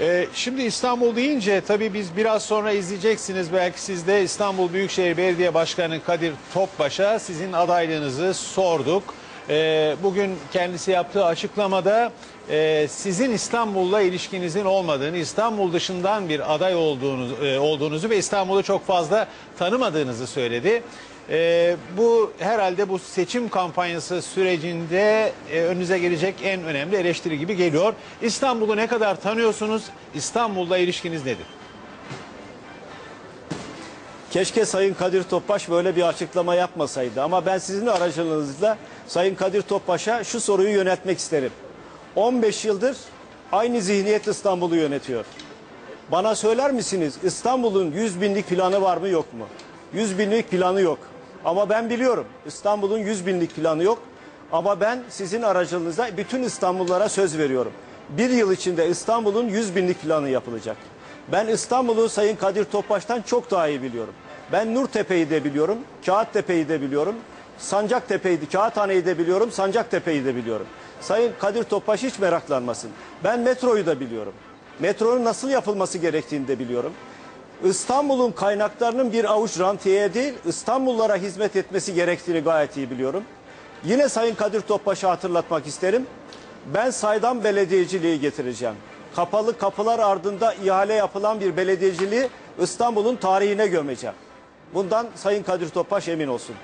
Ee, şimdi İstanbul deyince tabii biz biraz sonra izleyeceksiniz. Belki siz de İstanbul Büyükşehir Belediye Başkanı Kadir Topbaş'a sizin adaylığınızı sorduk. Ee, bugün kendisi yaptığı açıklamada e, sizin İstanbul'la ilişkinizin olmadığını, İstanbul dışından bir aday olduğunuz, e, olduğunuzu ve İstanbul'u çok fazla tanımadığınızı söyledi. Ee, bu herhalde bu seçim kampanyası sürecinde e, önünüze gelecek en önemli eleştiri gibi geliyor. İstanbul'u ne kadar tanıyorsunuz? İstanbul'la ilişkiniz nedir? Keşke Sayın Kadir Topbaş böyle bir açıklama yapmasaydı. Ama ben sizin aracılığınızla Sayın Kadir Topbaş'a şu soruyu yöneltmek isterim. 15 yıldır aynı zihniyet İstanbul'u yönetiyor. Bana söyler misiniz İstanbul'un 100 binlik planı var mı yok mu? 100 binlik planı yok. Ama ben biliyorum İstanbul'un 100 binlik planı yok. Ama ben sizin aracılığınızla bütün İstanbullulara söz veriyorum. Bir yıl içinde İstanbul'un 100 binlik planı yapılacak. Ben İstanbul'u Sayın Kadir Topbaş'tan çok daha iyi biliyorum. Ben Nurtepe'yi de biliyorum, Kağıttepe'yi de biliyorum, Sancaktepe'yi de, Kağıthane'yi de biliyorum, Sancaktepe'yi de biliyorum. Sayın Kadir Topbaş hiç meraklanmasın. Ben metroyu da biliyorum. Metronun nasıl yapılması gerektiğini de biliyorum. İstanbul'un kaynaklarının bir avuç rantiyeye değil, İstanbullulara hizmet etmesi gerektiğini gayet iyi biliyorum. Yine Sayın Kadir Topbaş'a hatırlatmak isterim. Ben saydam belediyeciliği getireceğim. Kapalı kapılar ardında ihale yapılan bir belediyeciliği İstanbul'un tarihine gömeceğim. Bundan Sayın Kadir Topbaş emin olsun.